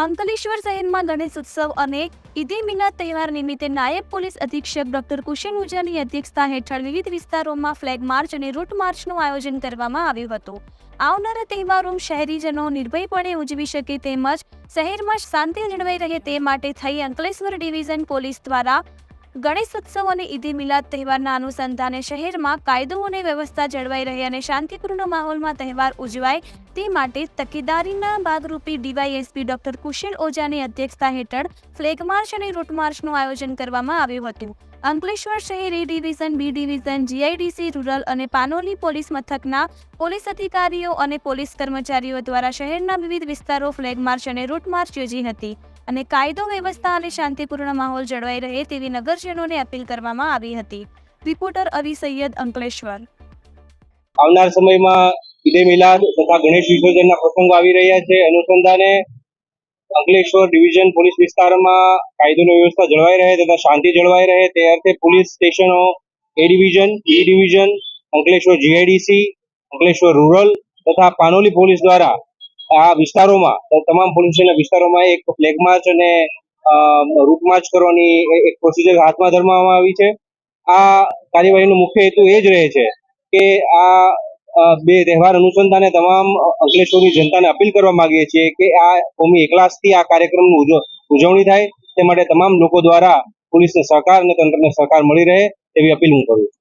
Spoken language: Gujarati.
અંકલેશ્વર શહેરમાં ગણેશ ઉત્સવ અને ઈદે મિલાદ તહેવાર નિમિત્તે નાયબ પોલીસ અધિક્ષક ડોક્ટર કુશન ઉજાની અધ્યક્ષતા હેઠળ વિવિધ વિસ્તારોમાં ફ્લેગ માર્ચ અને રૂટ માર્ચનું આયોજન કરવામાં આવ્યું હતું. આવનારા તહેવારો શહેરીજનો નિર્ભયપણે ઉજવી શકે તેમજ શહેરમાં શાંતિ જળવાઈ રહે તે માટે થઈ અંકલેશ્વર ડિવિઝન પોલીસ દ્વારા ગણેશ ઉત્સવ અને ઈદે મિલાદ તહેવારના અનુસંધાને શહેરમાં કાયદો અને વ્યવસ્થા જળવાઈ રહે અને શાંતિપૂર્ણ માહોલમાં તહેવાર ઉજવાય તે માટે તકેદારીના ભાગરૂપી ડીવાયએસપી ડોક્ટર કુશલ ઓઝાની અધ્યક્ષતા હેઠળ ફ્લેગ માર્ચ અને રૂટ માર્ચનું આયોજન કરવામાં આવ્યું હતું. અંકલેશ્વર શહેર A division B division GIDC rural અને પાનોલી પોલીસ મથકના પોલીસ અધિકારીઓ અને પોલીસ કર્મચારીઓ દ્વારા શહેરના વિવિધ વિસ્તારો ફ્લેગ માર્ચ અને રૂટ માર્ચ યોજી હતી અને કાયદો, વ્યવસ્થા અને શાંતિપૂર્ણ માહોલ જળવાઈ રહે તેવી નગરજનોને અપીલ કરવામાં આવી હતી. રિપોર્ટર અવી સૈયદ, અંકલેશ્વર. આવનાર સમયમાં ઈદે મિલાદ તથા ગણેશ વિસર્જનના પ્રસંગો આવી રહ્યા છે. અનુસંધાને અંકલેશ્વર ડિવિઝન પોલીસ વિસ્તારમાં કાયદોની વ્યવસ્થા જળવાઈ રહે તથા શાંતિ જળવાઈ રહે તે અર્થે police stations, A division E division, Ankleshwar GIDC, Ankleshwar rural તથા પાનોલી પોલીસ દ્વારા આ વિસ્તારોમાં તમામ પોલીસ વિસ્તારોમાં એક ફ્લેગ માર્ચ અને રૂટ માર્ચ કરવાની એક પ્રોસિજર હાથમાં ધરવામાં આવી છે. આ કાર્યવાહીનો મુખ્ય હેતુ એ જ રહે છે કે આ બે તહેવાર અનુસંધાને તમામ અંકલેશ્વરની જનતાને અપીલ કરવા માંગીએ છીએ કે આ કોમી એકલાસથી આ કાર્યક્રમની ઉજ- ઉજવણી થાય. તે માટે તમામ લોકો દ્વારા પોલીસને સહકાર અને તંત્રને સહકાર મળી રહે તેવી અપીલ હું કરું છું.